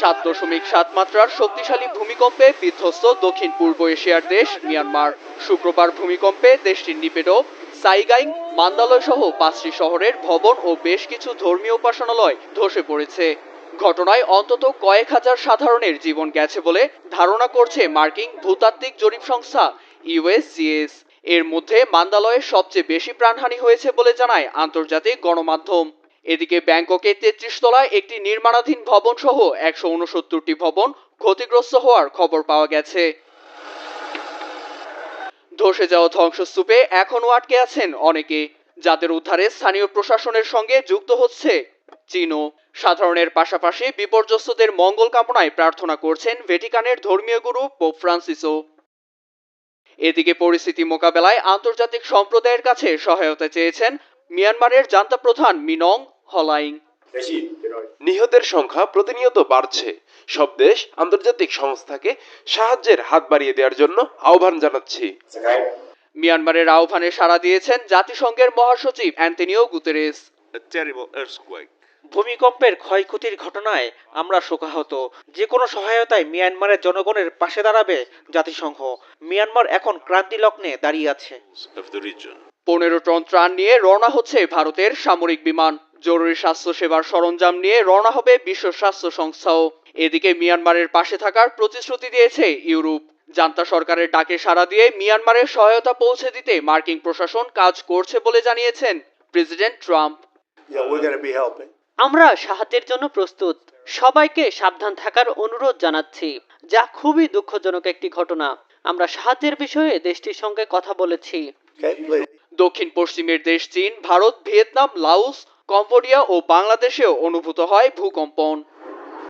সাত দশমিক সাত মাত্রার শক্তিশালী ভূমিকম্পে বিধ্বস্ত দক্ষিণ পূর্ব এশিয়ার দেশ মিয়ানমার। শুক্রবার ভূমিকম্পে দেশটির নিপেটো, সাইগাইং মান্দালয় সহ পাঁচটি শহরের ভবন ও বেশ কিছু ধর্মীয় উপাসনালয় ধসে পড়েছে। ঘটনায় অন্তত কয়েক হাজার সাধারণের জীবন গেছে বলে ধারণা করছে মার্কিন ভূতাত্ত্বিক জরিপ সংস্থা ইউএসজিএস এর মধ্যে মান্দালয়ে সবচেয়ে বেশি প্রাণহানি হয়েছে বলে জানায় আন্তর্জাতিক গণমাধ্যম। এদিকে ব্যাংককে তেত্রিশ তলায় একটি নির্মাণাধীন ভবন সহ একশো উনসত্তরটি ভবন ক্ষতিগ্রস্ত হওয়ার খবর পাওয়া গেছে। ধসে যাওয়া ধ্বংসস্তূপে এখনও আটকে আছেন অনেকে, যাদের উদ্ধারে স্থানীয় প্রশাসনের সঙ্গে যুক্ত হচ্ছে চীনও। সাধারণের পাশাপাশি বিপর্যস্তদের মঙ্গল কামনায় প্রার্থনা করছেন ভেটিকানের ধর্মীয় গুরু পোপ ফ্রান্সিসও। এদিকে পরিস্থিতি মোকাবেলায় আন্তর্জাতিক সম্প্রদায়ের কাছে সহায়তা চেয়েছেন মিয়ানমারের জান্তা প্রধান মিনং হলাইং। নিহতের সংখ্যা প্রতিনিয়ত বাড়ছে। সব দেশ আন্তর্জাতিক সংস্থাকে সাহায্যের হাত বাড়িয়ে দেওয়ার জন্য আহ্বান জানাচ্ছি। মিয়ানমারের আহ্বানে সাড়া দিয়েছেন জাতিসংঘের মহাসচিব অ্যান্টনিও গুতেরেস. ভূমিকম্পের ক্ষয়ক্ষতির ঘটনায় আমরা শোকাহত। যে কোনো সহায়তায় মিয়ানমারের জনগণের পাশে দাঁড়াবে জাতিসংঘ। মিয়ানমার এখন ক্রান্তি লগ্নে দাঁড়িয়ে আছে. পনেরো টন ত্রাণ নিয়ে রওনা হচ্ছে ভারতের সামরিক বিমান। জরুরি স্বাস্থ্য সেবার সরঞ্জাম নিয়ে রওনা হবে বিশ্ব স্বাস্থ্য সংস্থাও। এদিকে মিয়ানমারের পাশে থাকার প্রতিশ্রুতি দিয়েছে ইউরোপ। জান্তা সরকারের ডাকে সাড়া দিয়ে মিয়ানমারের সহায়তা পৌঁছে দিতে মার্কিন প্রশাসন কাজ করছে বলে জানিয়েছেন প্রেসিডেন্ট ট্রাম্প. আমরা সাহায্যের জন্য প্রস্তুত। সবাইকে সাবধান থাকার অনুরোধ জানাচ্ছি যা খুবই দুঃখজনক একটি ঘটনা। আমরা সাহায্যের বিষয়ে দেশটির সঙ্গে কথা বলেছি। দক্ষিণ পশ্চিমের দেশ চীন ভারত ভিয়েতনাম লাওস কম্বোডিয়া ও বাংলাদেশেও অনুভূত হয় ভূকম্পন।